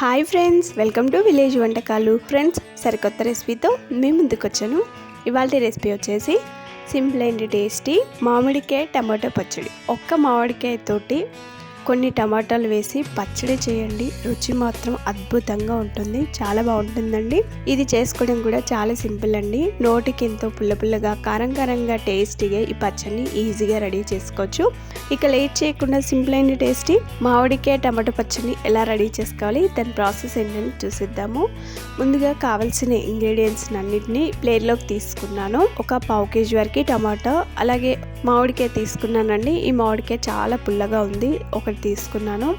Hi friends welcome to village వంటకాలు. Friends సరికొత్త రెసిపీతో మేము ముందుకు వచ్చాను ఇవాళ రెసిపీ వచ్చేసి సింపుల్ అండ్ టేస్టీ మామిడికాయ టమాటో పచ్చడి. ఒక్క మామిడికాయ తోటి కొన్ని టమాటాలు వేసి పచ్చడి చేయండి. రుచి మాత్రం అద్భుతంగా ఉంటుంది. చాలా బాగుంటుందండి. ఇది చేసుకోవడం కూడా చాలా సింపుల్ అండి. నోటికి ఎంతో పుల్ల పుల్లగా కారం కారంగా టేస్టీగా ఈ పచ్చడిని ఈజీగా రెడీ చేసుకోవచ్చు. ఇక లేట్ చేయకుండా సింపుల్ అయిన టేస్టీ మామిడికాయ టమాటో పచ్చడిని ఎలా రెడీ చేసుకోవాలి? దాని ప్రాసెస్ ఏంటని చూసిద్దాము. ముందుగా కావాల్సిన ఇంగ్రీడియంట్స్ అన్నింటినీ ప్లేట్లోకి తీసుకున్నాను. ఒక పావు కేజీ వరకు టమాటో అలాగే మామిడికాయ తీసుకున్నానండి. ఈ మామిడికాయ చాలా పుల్లగా ఉంది. ఒకటి తీసుకున్నాను.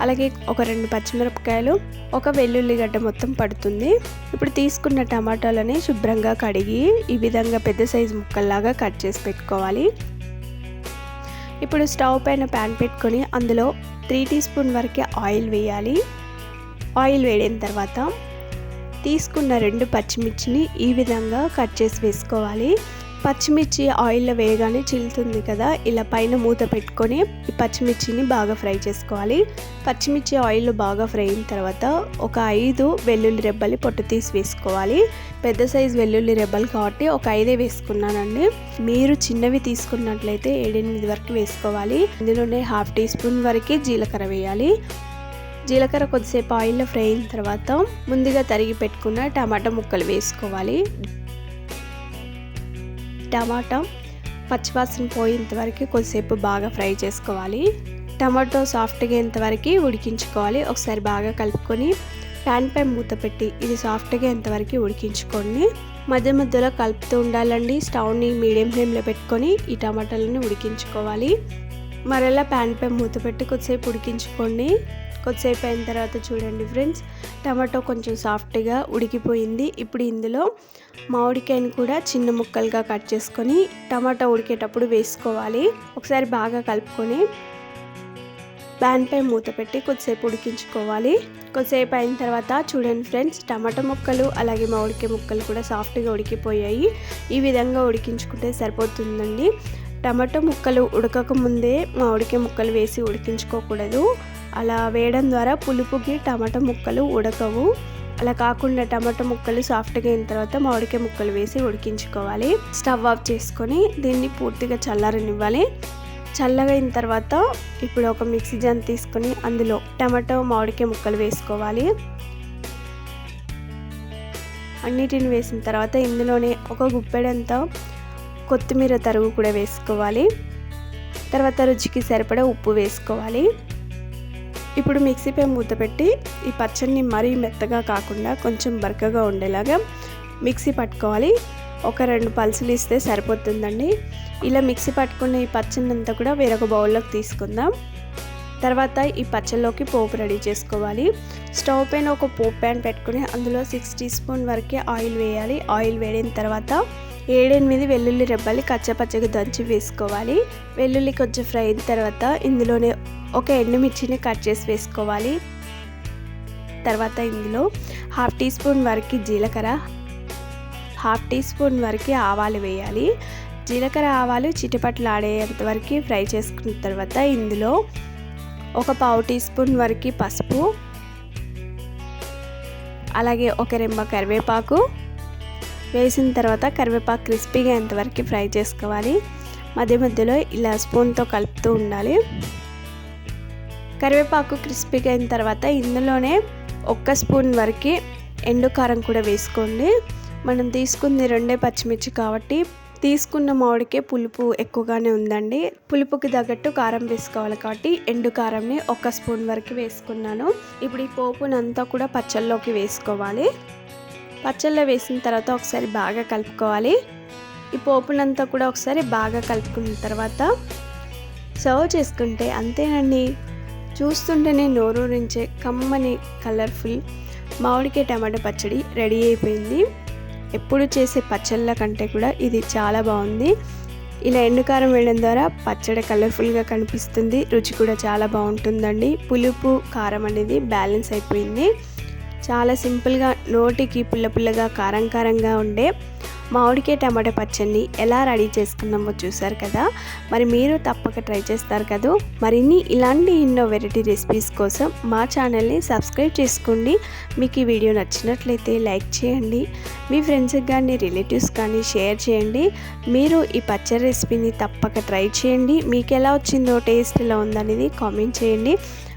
అలాగే ఒక రెండు పచ్చిమిరపకాయలు ఒక వెల్లుల్లిగడ్డ మొత్తం పడుతుంది. ఇప్పుడు తీసుకున్న టమాటాలని శుభ్రంగా కడిగి ఈ విధంగా పెద్ద సైజు ముక్కల్లాగా కట్ చేసి పెట్టుకోవాలి. ఇప్పుడు స్టవ్ పైన ప్యాన్ పెట్టుకొని అందులో త్రీ టీ స్పూన్ వరకే ఆయిల్ వేయాలి. ఆయిల్ వేడిన తర్వాత తీసుకున్న రెండు పచ్చిమిర్చిని ఈ విధంగా కట్ చేసి వేసుకోవాలి. పచ్చిమిర్చి ఆయిల్లో వేయగానే చిల్లుతుంది కదా ఇలా పైన మూత పెట్టుకొని ఈ పచ్చిమిర్చిని బాగా ఫ్రై చేసుకోవాలి. పచ్చిమిర్చి ఆయిల్లో బాగా ఫ్రై అయిన తర్వాత ఒక ఐదు వెల్లుల్లి రెబ్బలు పొట్టు తీసి వేసుకోవాలి. పెద్ద సైజు వెల్లుల్లి రెబ్బలు కాబట్టి ఒక ఐదే వేసుకున్నానండి. మీరు చిన్నవి తీసుకున్నట్లయితే ఏడెనిమిది వరకు వేసుకోవాలి. ఇందులోనే హాఫ్ టీ స్పూన్ వరకు జీలకర్ర వేయాలి. జీలకర్ర కొద్దిసేపు ఆయిల్లో ఫ్రై అయిన తర్వాత ముందుగా తరిగి పెట్టుకున్న టమాటా ముక్కలు వేసుకోవాలి. టమాటా పచ్చివాసన పోయేంత వరకు కొద్దిసేపు బాగా ఫ్రై చేసుకోవాలి. టమాటో సాఫ్ట్గా అయ్యేంతవరకు ఉడికించుకోవాలి. ఒకసారి బాగా కలుపుకొని ప్యాన్ పై మూత పెట్టి ఇది సాఫ్ట్గా ఇంతవరకు ఉడికించుకోండి. మధ్య మధ్యలో కలుపుతూ ఉండాలండి. స్టవ్ని మీడియం ఫ్లేమ్లో పెట్టుకొని ఈ టమాటాలని ఉడికించుకోవాలి. మరలా ప్యాన్ పై మూత పెట్టి కొద్దిసేపు ఉడికించుకోండి. కొద్దిసేపు అయిన తర్వాత చూడండి ఫ్రెండ్స్ టమాటో కొంచెం సాఫ్ట్గా ఉడికిపోయింది. ఇప్పుడు ఇందులో మామిడికాయని కూడా చిన్న ముక్కలుగా కట్ చేసుకొని టమాటా ఉడికేటప్పుడు వేసుకోవాలి. ఒకసారి బాగా కలుపుకొని ప్యాన్పై మూత పెట్టి కొద్దిసేపు ఉడికించుకోవాలి. కొద్దిసేపు అయిన తర్వాత చూడండి ఫ్రెండ్స్ టమాటా ముక్కలు అలాగే మామిడికాయ ముక్కలు కూడా సాఫ్ట్గా ఉడికిపోయాయి. ఈ విధంగా ఉడికించుకుంటే సరిపోతుందండి. టమాటో ముక్కలు ఉడకక ముందే మామిడికాయ ముక్కలు వేసి ఉడికించుకోకూడదు. వేయడం ద్వారా పులుపుకి టమాటా ముక్కలు ఉడకవు. అలా కాకుండా టమాటా ముక్కలు సాఫ్ట్గా అయిన తర్వాత మామిడికాయ ముక్కలు వేసి ఉడికించుకోవాలి. స్టవ్ ఆఫ్ చేసుకొని దీన్ని పూర్తిగా చల్లారనివ్వాలి. చల్లగా అయిన తర్వాత ఇప్పుడు ఒక మిక్సీ జాన్ తీసుకొని అందులో టమాటో మామిడికాయ ముక్కలు వేసుకోవాలి. అన్నిటిని వేసిన తర్వాత ఇందులోనే ఒక గుప్పెడంతో కొత్తిమీర తరుగు కూడా వేసుకోవాలి. తర్వాత రుచికి సరిపడా ఉప్పు వేసుకోవాలి. ఇప్పుడు మిక్సీపై మూత పెట్టి ఈ పచ్చడిని మరీ మెత్తగా కాకుండా కొంచెం బరకగా ఉండేలాగా మిక్సీ పట్టుకోవాలి. ఒక రెండు పల్సులు ఇస్తే సరిపోతుందండి. ఇలా మిక్సీ పట్టుకున్న ఈ పచ్చడిని అంతా కూడా వేరొక బౌల్లోకి తీసుకుందాం. తర్వాత ఈ పచ్చళ్ళలోకి పోపు రెడీ చేసుకోవాలి. స్టవ్ పైన ఒక పోపు ప్యాన్ పెట్టుకుని అందులో సిక్స్ టీ స్పూన్ వరకే ఆయిల్ వేయాలి. ఆయిల్ వేడిన తర్వాత ఏడెనిమిది వెల్లుల్లి రెబ్బలు కచ్చపచ్చగా దంచి వేసుకోవాలి. వెల్లుల్లి కొంచెం ఫ్రై అయిన తర్వాత ఇందులోనే ఒక ఎండుమిర్చిని కట్ చేసి వేసుకోవాలి. తర్వాత ఇందులో హాఫ్ టీ స్పూన్ వరకు జీలకర్ర హాఫ్ టీ స్పూన్ వరకు ఆవాలు వేయాలి. జీలకర్ర ఆవాలు చిటిపట్లు ఆడేంత వరకు ఫ్రై చేసుకున్న తర్వాత ఇందులో ఒక పావు టీ స్పూన్ వరకు పసుపు అలాగే ఒక రెమ్మ కరివేపాకు వేసిన తర్వాత కరివేపాకు క్రిస్పీగా ఎంతవరకు ఫ్రై చేసుకోవాలి. మధ్య మధ్యలో ఇలా స్పూన్తో కలుపుతూ ఉండాలి. కరివేపాకు క్రిస్పీగా అయిన తర్వాత ఇందులోనే ఒక్క స్పూన్ వరకు ఎండు కారం కూడా వేసుకోండి. మనం తీసుకుంది రెండే పచ్చిమిర్చి కాబట్టి తీసుకున్న మామిడికే పులుపు ఎక్కువగానే ఉందండి. పులుపుకి తగ్గట్టు కారం వేసుకోవాలి కాబట్టి ఎండు కారంని ఒక స్పూన్ వరకు వేసుకున్నాను. ఇప్పుడు ఈ పోపునంతా కూడా పచ్చళ్ళలోకి వేసుకోవాలి. పచ్చళ్ళ వేసిన తర్వాత ఒకసారి బాగా కలుపుకోవాలి. ఈ పోపునంతా కూడా ఒకసారి బాగా కలుపుకున్న తర్వాత సర్వ్ చేసుకుంటే అంతేనండి. చూస్తుంటేనే నోరూరించే కమ్మని కలర్ఫుల్ మామిడికాయ టమాటా పచ్చడి రెడీ అయిపోయింది. ఎప్పుడు చేసే పచ్చళ్ళ కంటే కూడా ఇది చాలా బాగుంది. ఇలా ఎండుకారం వేయడం ద్వారా పచ్చడి కలర్ఫుల్గా కనిపిస్తుంది. రుచి కూడా చాలా బాగుంటుందండి. పులుపు కారం అనేది బ్యాలెన్స్ అయిపోయింది. చాలా సింపుల్గా నోటికి పుల్ల పుల్లగా కారం కారంగా ఉండే మామిడికాయ టమాటా పచ్చడిని ఎలా రెడీ చేసుకున్నామో చూసారు కదా? మరి మీరు తప్పక ట్రై చేస్తారు కదా? మరిన్ని ఇలాంటి ఎన్నో వెరైటీ రెసిపీస్ కోసం మా ఛానల్ని సబ్స్క్రైబ్ చేసుకోండి. మీకు ఈ వీడియో నచ్చినట్లయితే లైక్ చేయండి. మీ ఫ్రెండ్స్కి కానీ రిలేటివ్స్ కానీ షేర్ చేయండి. మీరు ఈ పచ్చడి రెసిపీని తప్పక ట్రై చేయండి. మీకు ఎలా వచ్చిందో టేస్ట్ ఎలా ఉందనేది కామెంట్ చేయండి.